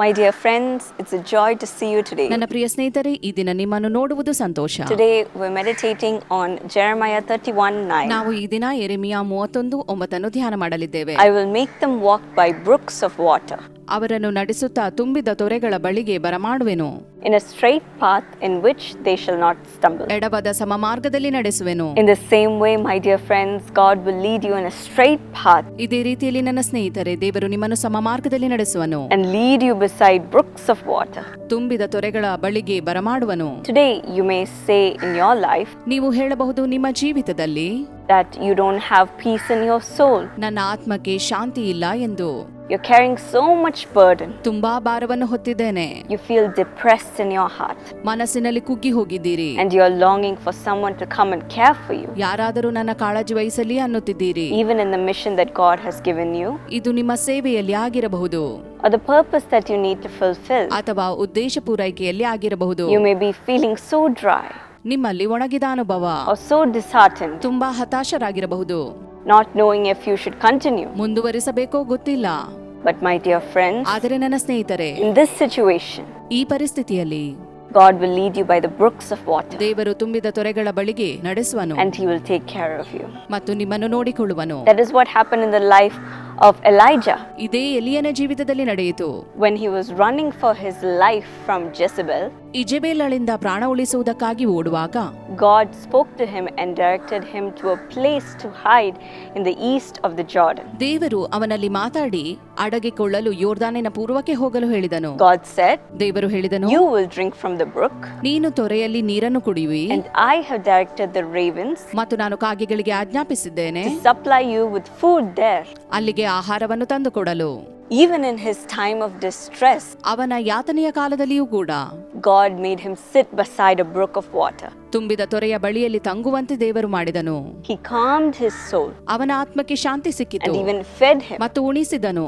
My dear friends, it's a joy to see you today. ನನ್ನ ಪ್ರಿಯ ಸ್ನೇಹಿತರೆ ಈ ದಿನ ನಿಮ್ಮನ್ನು ನೋಡುವುದು ಸಂತೋಷ Today we're meditating on Jeremiah 31 9. ನಾವು ಈ ದಿನ ಎರೆಮಿಯಾ ಮೂವತ್ತೊಂದು ಒಂಬತ್ತನ್ನು ಧ್ಯಾನ ಮಾಡಲಿದ್ದೇವೆ I will make them walk by brooks of water, ಅವರನ್ನು ನಡೆಸುತ್ತಾ ತುಂಬಿದ ತೊರೆಗಳ ಬಳಿಗೆ ಬರಮಾಡುವೆನು in a straight path in which they shall not stumble. ಎಡವಾದ ಸಮ ಮಾರ್ಗದಲ್ಲಿ ನಡೆಸುವೆನು In the same way, my dear friends, God will lead you in a straight path ಇದೇ ರೀತಿಯಲ್ಲಿ ನನ್ನ ಸ್ನೇಹಿತರೆ ದೇವರು ನಿಮ್ಮನ್ನು ಸಮ ಮಾರ್ಗದಲ್ಲಿ ನಡೆಸುವನು and lead you beside brooks of water. ತುಂಬಿದ ತೊರೆಗಳ ಬಳಿಗೆ ಬರಮಾಡುವನು Today, you may say in your life ನೀವು ಹೇಳಬಹುದು ನಿಮ್ಮ ಜೀವಿತದಲ್ಲಿ that you don't have peace in your soul. ನನ್ನ ಆತ್ಮಕ್ಕೆ ಶಾಂತಿ ಇಲ್ಲ ಎಂದು You're carrying so much burden. ತುಂಬಾ ಭಾರವನ್ನು ಹೊತ್ತಿದ್ದೇನೆ You feel depressed in your heart ಮನಸ್ಸಿನಲ್ಲಿ ಕುಗ್ಗಿ ಹೋಗಿದ್ದೀರಿ and you're longing for someone to come and care for you. ಯಾರಾದರೂ ನನ್ನ ಕಾಳಜಿ ವಹಿಸಲಿ ಅನ್ನುತ್ತಿದ್ದೀರಿ even in the mission that God has given you, ಇದು ನಿಮ್ಮ ಸೇವೆಯಲ್ಲಿ ಆಗಿರಬಹುದು or the purpose that you need to fulfill. ಅಥವಾ ಉದ್ದೇಶ ಪೂರೈಕೆಯಲ್ಲಿ ಆಗಿರಬಹುದು You may be feeling so dry ನಿಮ್ಮಲ್ಲಿ ಒಣಗಿದ ಅನುಭವ. ತುಂಬಾ ಹತಾಶರಾಗಿರಬಹುದು. Not knowing if you should continue ಮುಂದುವರಿಸಬೇಕೋ ಗೊತ್ತಿಲ್ಲ. ಬಟ್ ಮೈ ಡಿಯರ್ ಫ್ರೆಂಡ್ ಆದರೆ ನನ್ನ ಸ್ನೇಹಿತರೆ ಇನ್ ಈ ಪರಿಸ್ಥಿತಿಯಲ್ಲಿ God will lead you by the brooks of water ದೇವರು ತುಂಬಿದ ತೊರೆಗಳ ಬಳಿಗೆ ನಡೆಸುವನು and He will take care of you. ಮತ್ತು ನಿಮ್ಮನ್ನು ನೋಡಿಕೊಳ್ಳುವನು That is what happened in the life of Elijah ಇದೇ ಎಲಿಯನ ಜೀವಿತದಲ್ಲಿ ನಡೆಯಿತು when he was running for his life from Jezebel. ಇಜೆಬೇಲಳಿಂದ ಪ್ರಾಣ ಉಳಿಸುವುದಕ್ಕಾಗಿ ಓಡುವಾಗ God spoke to him and directed him to a place to hide in the east of the Jordan. ದೇವರು ಅವನಲ್ಲಿ ಮಾತಾಡಿ ಅಡಗಿಕೊಳ್ಳಲು ಯೋರ್ದಾನಿನ ಪೂರ್ವಕ್ಕೆ ಹೋಗಲು ಹೇಳಿದನು God said, ದೇವರು ಹೇಳಿದನು You will drink from the brook, ನೀನು ತೊರೆಯಲ್ಲಿ ನೀರನ್ನು ಕುಡಿಯುವಿ and I have directed the ravens ಮತ್ತು ನಾನು ಕಾಗೆಗಳಿಗೆ ಆಜ್ಞಾಪಿಸಿದ್ದೇನೆ to supply you with food there. ಅಲ್ಲಿಗೆ ಆಹಾರವನ್ನು ತಂದುಕೊಡಲು Even in his time of distress, ಅವನ ಯಾತನೆಯ ಕಾಲದಲ್ಲಿಯೂ ಕೂಡ God made him sit beside a brook of water. ತುಂಬಿದ ತೊರೆಯ ಬಳಿಯಲ್ಲಿ ತಂಗುವಂತೆ ದೇವರು ಮಾಡಿದನು He calmed his soul ಅವನ ಆತ್ಮಕ್ಕೆ ಶಾಂತಿ ಸಿಕ್ಕಿತು and even fed him. ಮತ್ತು ಉಣಿಸಿದನು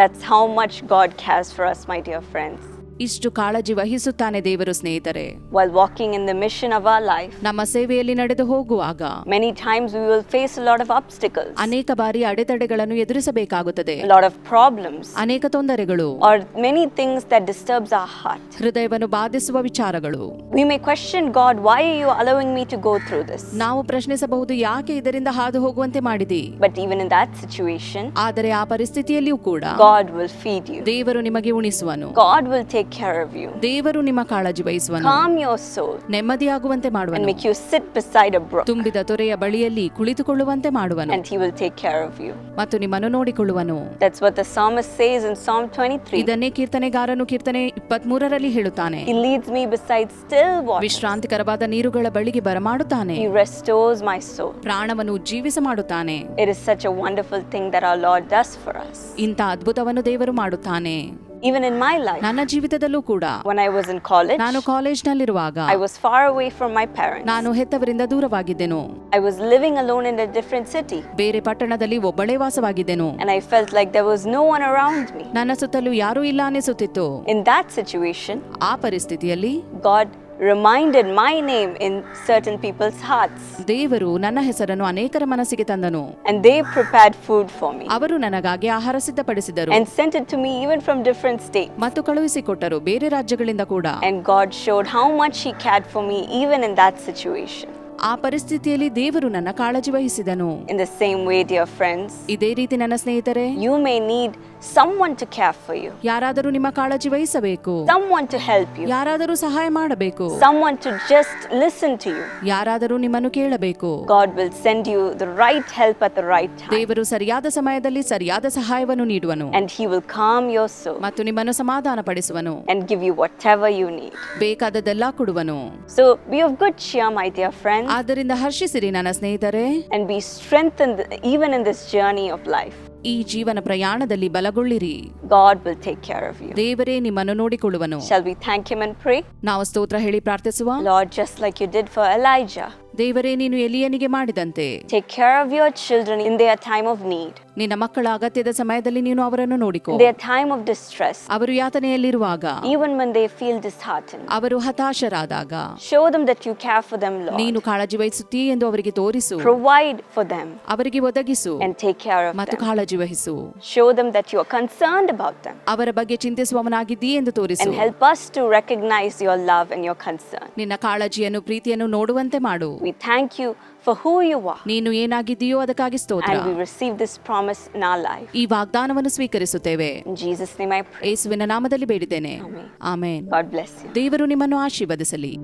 That's how much God cares for us, my dear friends. ಇಷ್ಟು ಕಾಳಜಿ ವಹಿಸುತ್ತಾನೆ ದೇವರು ಸ್ನೇಹಿತರೆ While walking in the mission of our life, ನಮ್ಮ ಸೇವೆಯಲ್ಲಿ ನಡೆದು ಹೋಗುವಾಗ many times we will face a lot of obstacles, ಅನೇಕ ಬಾರಿ ಅಡೆತಡೆಗಳನ್ನು ಎದುರಿಸಬೇಕಾಗುತ್ತದೆ a lot of problems, ಅನೇಕ ತೊಂದರೆಗಳು or many things that disturbs our heart. ಹೃದಯವನ್ನು ಬಾಧಿಸುವ ವಿಚಾರಗಳು We may question God, why are you allowing me to go through this? ನಾವು ಪ್ರಶ್ನಿಸಬಹುದು ಯಾಕೆ ಇದರಿಂದ ಹಾದು ಹೋಗುವಂತೆ ಮಾಡಿದಿ But even in that situation, ಆದರೆ ಆ ಪರಿಸ್ಥಿತಿಯಲ್ಲಿಯೂ ಕೂಡ God will feed you. ದೇವರು ನಿಮಗೆ ಉಣಿಸುವನು God will take take care of you ದೇವರು ನಿಮ್ಮ ಕಾಳಜಿ ವಹಿಸುವನು. ಕಾಮ್ ಯೋರ್ ಸೋಲ್ ನೆಮ್ಮದಿಯಾಗುವಂತೆ ಮಾಡುವನು. And make you sit beside a brook ತುಂಬಿದ ತೊರೆಯ ಬಳಿಯಲ್ಲಿ ಕುಳಿತುಕೊಳ್ಳುವಂತೆ ಮಾಡುವನು. And he will take care of you ಮತ್ತು ನಿಮ್ಮನ್ನು ನೋಡಿಕೊಳ್ಳುವನು. That's what the psalm is says in psalm 23 ಇದನ್ನೇ ಕೀರ್ತನೆಗಾರನು ಕೀರ್ತನೆ 23 ರಲ್ಲಿ ಹೇಳುತ್ತಾನೆ. He leads me beside still water ವಿಶ್ರಾಂತಿಕರವಾದ ನೀರುಗಳ ಬಳಿಗೆ ಬರಮಾಡುತ್ತಾನೆ. ಹಿ ರೆಸ್ಟೋರ್ಸ್ ಮೈ ಸೋಲ್ ಪ್ರಾಣವನ್ನು ಜೀವಿಸ ಮಾಡುತ್ತಾನೆ. It is such a wonderful thing that our Lord does for us ಇಂತ ಅದ್ಭುತವನ್ನು ದೇವರು ಮಾಡುತ್ತಾನೆ. Even in my life, ನನ್ನ ಜೀವಿತದಲ್ಲೂ ಕೂಡ when I was in college, ನಾನು ಕಾಲೇಜ್ನಲ್ಲಿರುವಾಗ I was far away from my parents. ನಾನು ಹೆತ್ತವರಿಂದ ದೂರವಾಗಿದ್ದೆನು I was living alone in a different city, ಬೇರೆ ಪಟ್ಟಣದಲ್ಲಿ ಒಬ್ಬಳೇ ವಾಸವಾಗಿದ್ದೆನು and I felt like there was no one around me. ನನ್ನ ಸುತ್ತಲೂ ಯಾರೂ ಇಲ್ಲ ಅನಿಸುತ್ತಿತ್ತು In that situation, ಆ ಪರಿಸ್ಥಿತಿಯಲ್ಲಿ God reminded my name in certain people's hearts, ದೇವರು ನನ್ನ ಹೆಸರನ್ನು ಅನೇಕರ ಮನಸ್ಸಿಗೆ ತಂದನು and they prepared food for me ಅವರು ನನಗಾಗಿ ಆಹಾರ ಸಿದ್ಧಪಡಿಸಿದರು and sent it to me even from different states. ಮತ್ತು ಕಳುಹಿಸಿಕೊಟ್ಟರು ಬೇರೆ ರಾಜ್ಯಗಳಿಂದ ಕೂಡ And God showed how much He cared for me even in that situation. ಆ ಪರಿಸ್ಥಿತಿಯಲ್ಲಿ ದೇವರು ನನ್ನ ಕಾಳಜಿ ವಹಿಸಿದನು In the same way, dear friends, ಇದೇ ರೀತಿ ನನ್ನ ಸ್ನೇಹಿತರೆ you may need someone to care for you, ಯಾರಾದರೂ ನಿಮ್ಮ ಕಾಳಜಿ ವಹಿಸಬೇಕು someone to help you, ಯಾರಾದರೂ ಸಹಾಯ ಮಾಡಬೇಕು someone to just listen to you. ಯಾರಾದರೂ ನಿಮ್ಮನ್ನು ಕೇಳಬೇಕು God will send you the right help at the right time, ದೇವರು ಸರಿಯಾದ ಸಮಯದಲ್ಲಿ ಸರಿಯಾದ ಸಹಾಯವನ್ನು ನೀಡುವನು and He will calm your soul ಮತ್ತು ನಿಮ್ಮನ್ನು ಸಮಾಧಾನ ಪಡಿಸುವನು and give you whatever you need. ಬೇಕಾದದೆಲ್ಲ ಕೊಡುವನು So be of good cheer, my dear friends, ಆದ್ದರಿಂದ ಹರ್ಷಿಸಿರಿ ನನ್ನ ಸ್ನೇಹಿತರೆ and be strengthened even in this journey of life. ಈ ಜೀವನ ಪ್ರಯಾಣದಲ್ಲಿ ಬಲಗೊಳ್ಳಿರಿ. God will take care of you ದೇವರೇ ನಿಮ್ಮನ್ನು ನೋಡಿಕೊಳ್ಳುವನು. Shall we thank you men pray ನಾವು ಸ್ತೋತ್ರ ಹೇಳಿ ಪ್ರಾರ್ಥಿಸುವ? Lord just like you did for Elijah ದೇವರೇ ನೀನು ಎಲಿಯನಿಗೆ ಮಾಡಿದಂತೆ. Take care of your children in their time of need ನಿನ್ನ ಮಕ್ಕಳ ಅಗತ್ಯದ ಸಮಯದಲ್ಲಿ ನೀನು ಅವರನ್ನು ನೋಡಿಕೋ. ದೇರ್ ಟೈಮ್ ಆಫ್ ಡಿಸ್ಟ್ರೆಸ್ ಅವರು ಯಾತನೆಯಲ್ಲಿರುವಾಗ. Even when feel this heart ಅವರು ಹತಾಶರಾದಾಗ. Show them that you care for them Lord ನೀನು ಕಾಳಜಿ ವಹಿಸುತ್ತೀಯ ಎಂದು ಅವರಿಗೆ ತೋರಿಸು. ಪ್ರೊವೈಡ್ ಫಾರ್ ದೆಮ್ ಅವರಿಗೆ ಒದಗಿಸು. And take care of them ಮತ್ತು ಕಾಳಜಿ ವಹಿಸು. Show them that you are concerned about them ಅವರ ಬಗ್ಗೆ ಚಿಂತಿಸುವವನಾಗಿದ್ದೀ ಎಂದು ತೋರಿಸು. And help us to recognise your love and your concern ನಿನ್ನ ಕಾಳಜಿಯನ್ನು ಪ್ರೀತಿಯನ್ನು ನೋಡುವಂತೆ ಮಾಡು. We thank you for who you are ನೀನು ಏನಾಗಿದೆಯೋ ಅದಕ್ಕಾಗಿ ಸ್ತೋತ್ರ. We receive this promise in our life ಈ ವಾಗ್ದಾನವನ್ನು ಸ್ವೀಕರಿಸುತ್ತೇವೆ. ಜೀಸಸ್ ನೇಮ್ ಐ ಯೇಸುವಿನ ನಾಮದಲ್ಲಿ ಬೇಡಿದ್ದೇನೆ. ಆಮೆನ್. ಗಾಡ್ ಬ್ಲೆಸ್ ಯು ದೇವರು ನಿಮ್ಮನ್ನು ಆಶೀರ್ವದಿಸಲಿ.